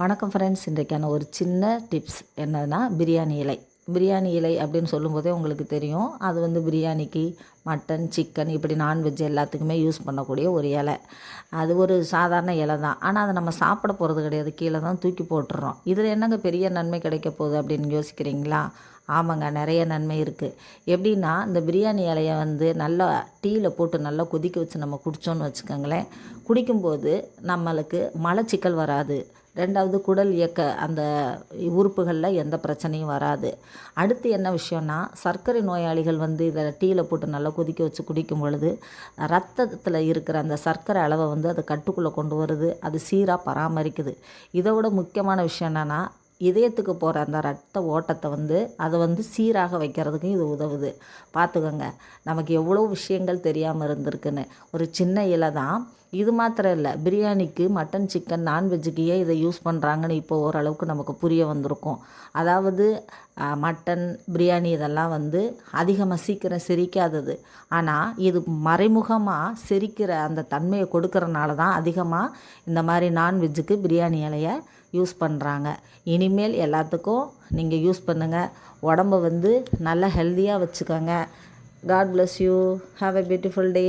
வணக்கம் ஃப்ரெண்ட்ஸ் இன்றைக்கான ஒரு சின்ன டிப்ஸ் என்னதுன்னா பிரியாணி இலை. பிரியாணி இலை அப்படின்னு சொல்லும்போதே உங்களுக்கு தெரியும். அது வந்து பிரியாணிக்கு மட்டன் சிக்கன் இப்படி நான்வெஜ் எல்லாத்துக்குமே யூஸ் பண்ணக்கூடிய ஒரு இலை. அது ஒரு சாதாரண இலை தான். ஆனால் அதை நம்ம சாப்பிட போகிறது கிடையாது. கீழே தான் தூக்கி போட்டுறோம். இதில் என்னங்க பெரிய நன்மை கிடைக்க போகுது அப்படின்னு யோசிக்கிறீங்களா? ஆமாங்க நிறைய நன்மை இருக்குது எப்படின்னா இந்த பிரியாணி இலையை வந்து நல்லா டீயில் போட்டு நல்லா கொதிக்க வச்சு நம்ம குடித்தோன்னு வச்சுக்கோங்களேன். குடிக்கும்போது நம்மளுக்கு மலச்சிக்கல் வராது. ரெண்டாவது குடல் இயக்க அந்த உறுப்புகளில் எந்த பிரச்சனையும் வராது. அடுத்து என்ன விஷயம்னா சர்க்கரை நோயாளிகள் வந்து இதை டீயில் போட்டு நல்லா கொதிக்க வச்சு குடிக்கும் பொழுது ரத்தத்தில் இருக்கிற அந்த சர்க்கரை அளவை வந்து அதை கட்டுக்குள்ளே கொண்டு வருது அது சீராக பராமரிக்குது. இதை விட முக்கியமான விஷயம் என்னென்னா இதயத்துக்கு போகிற அந்த ரத்த ஓட்டத்தை வந்து அதை வந்து சீராக வைக்கிறதுக்கும் இது உதவுது. பார்த்துக்கோங்க நமக்கு எவ்வளோ விஷயங்கள் தெரியாமல் இருந்திருக்குன்னு. ஒரு சின்ன இலை தான். இது மாத்திரம் இல்லை பிரியாணிக்கு மட்டன் சிக்கன் நான்வெஜ்ஜுக்கே இதை யூஸ் பண்ணுறாங்கன்னு இப்போ ஓரளவுக்கு நமக்கு புரிய வந்திருக்கும். அதாவது மட்டன் பிரியாணி இதெல்லாம் வந்து அதிகமாக சீக்கிரம் செரிக்காதது. ஆனால் இது மறைமுகமாக செரிக்கிற அந்த தன்மையை கொடுக்கறனால தான் அதிகமாக இந்த மாதிரி நான்வெஜ்ஜுக்கு பிரியாணி இலையை யூஸ் பண்ணுறாங்க இனிமேல் எல்லாத்துக்கும் நீங்கள் யூஸ் பண்ணுங்கள் உடம்ப வந்து நல்லா ஹெல்த்தியாக வச்சுக்கோங்க. God bless you have a beautiful day